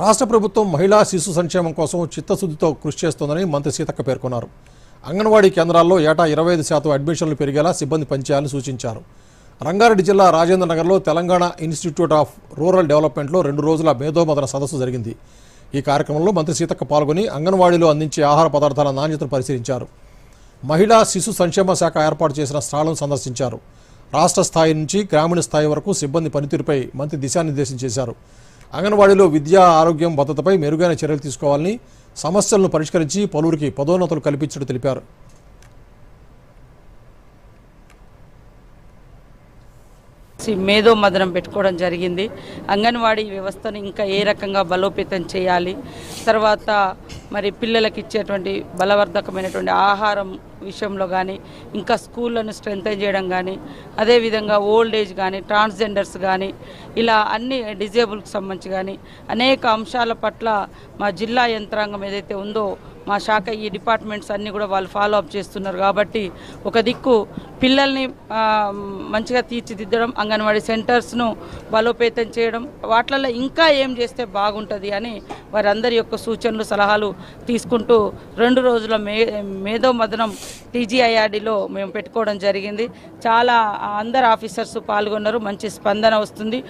రాష్ట్ర ప్రభుత్వం మహిళా శిశు సంక్షేమం కోసం చిత్తశుద్ధితో కృషి చేస్తోందని మంత్రి సీతక్క పేర్కొన్నారు. అంగన్వాడీ కేంద్రాల్లో ఏటా ఇరవై ఐదు శాతం అడ్మిషన్లు పెరిగేలా సిబ్బంది పనిచేయాలని సూచించారు. రంగారెడ్డి జిల్లా రాజేంద్ర నగర్లో తెలంగాణ ఇన్స్టిట్యూట్ ఆఫ్ రూరల్ డెవలప్మెంట్లో రెండు రోజుల మేధోమదన సదస్సు జరిగింది. ఈ కార్యక్రమంలో మంత్రి సీతక్క పాల్గొని అంగన్వాడీలో అందించే ఆహార పదార్థాల నాణ్యతను పరిశీలించారు. మహిళా శిశు సంక్షేమ శాఖ ఏర్పాటు చేసిన స్టాళ్ళను సందర్శించారు. రాష్ట్ర స్థాయి నుంచి గ్రామీణ స్థాయి వరకు సిబ్బంది పనితీరుపై మంత్రి దిశానిర్దేశం చేశారు. అంగన్వాడీలో విద్యా ఆరోగ్యం భద్రతపై మెరుగైన చర్యలు తీసుకోవాలని సమస్యలను పరిష్కరించి పలువురికి పదోన్నతులు కల్పించడం తెలిపారు. మేధో మదనం పెట్టుకోవడం జరిగింది. అంగన్వాడీ వ్యవస్థను ఇంకా ఏ రకంగా బలోపేతం చేయాలి? తర్వాత మరి పిల్లలకి ఇచ్చేటువంటి బలవర్ధకమైనటువంటి ఆహారం విషయంలో కానీ ఇంకా స్కూళ్ళను స్ట్రెంగ్తన్ చేయడం కానీ అదేవిధంగా ఓల్డ్ ఏజ్ కానీ ట్రాన్స్జెండర్స్ కానీ ఇలా అన్ని డిజేబుల్కి సంబంధించి కానీ అనేక అంశాల పట్ల మా జిల్లా యంత్రాంగం ఏదైతే ఉందో మా శాఖ ఈ డిపార్ట్మెంట్స్ అన్నీ కూడా వాళ్ళు ఫాలో అప్ చేస్తున్నారు కాబట్టి ఒక దిక్కు పిల్లల్ని మంచిగా తీర్చిదిద్దడం అంగన్వాడీ సెంటర్స్ను బలోపేతం చేయడం వాటిల్లో ఇంకా ఏం చేస్తే బాగుంటుంది అని వారందరి యొక్క సూచనలు సలహాలు తీసుకుంటూ రెండు రోజుల మే మేధో మదనం టీజీఐఆర్డీలో మేము పెట్టుకోవడం జరిగింది. చాలా అందరు ఆఫీసర్స్ పాల్గొన్నారు. మంచి స్పందన వస్తుంది.